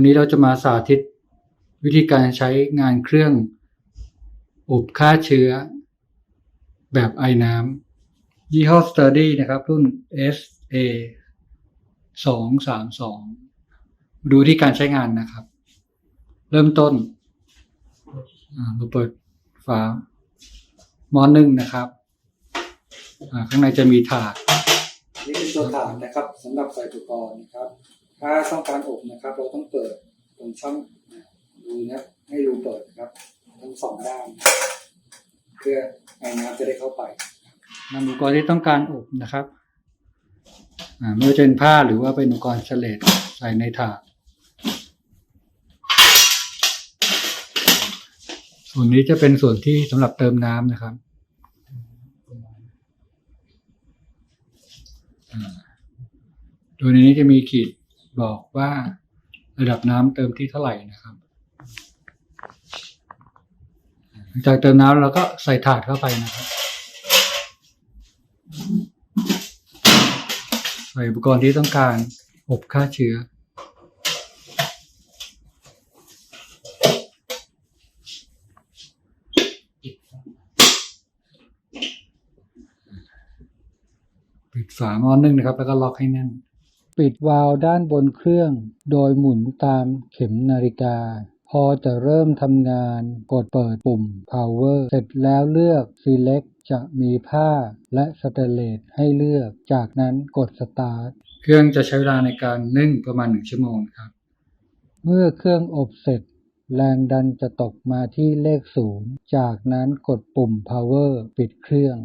วันนี้เราจะมาสาธิตวิธีการใช้งานเครื่องอบฆ่าเชื้อ แบบไอน้ำยี่ห้อ Sturdy นะครับ รุ่น SA สองสามสองดูที่การใช้งานนะครับ เริ่มต้น เราเปิดฝาหมอนหนึ่งนะครับข้างในจะมีถาด นี่เป็นตัวถาดนะครับสำหรับใส่อุปกรณ์นะครับ ถ้าต้องการอบนะครับ เราต้องเปิดตรงช่องรูนะให้รูเปิดนะครับทั้งสองด้าน เพื่อไอ้น้ำจะได้เข้าไปนำอุปกรณ์ที่ต้องการอบนะครับไม่ว่าจะเป็นผ้าหรือว่าเป็นอุปกรณ์เฉลดใส่ในถาดส่วนนี้จะเป็นส่วนที่สำหรับเติมน้ำนะครับโดยในนี้จะมีขีด บอกว่าระดับน้ำเติมที่เท่าไหร่นะครับหลังจากเติมน้ำเราก็ใส่ถาดเข้าไปนะครับ ใส่อุปกรณ์ที่ต้องการอบฆ่าเชื้อปิดฝาหม้อนึ่งนะครับ แล้วก็ล็อกให้แน่น ปิดวาล์วด้านบนเครื่อง โดยหมุนตามเข็มนาฬิกา พอจะเริ่มทำงานกดเปิดปุ่ม power เสร็จแล้วเลือก select จะมีผ้าและสเตนเลสให้เลือก จากนั้นกด start เครื่องจะใช้เวลาในการนึ่งประมาณ 1 ชั่วโมงครับ เมื่อเครื่องอบเสร็จ แรงดันจะตกมาที่เลขศูนย์จากนั้นกดปุ่ม power ปิดเครื่อง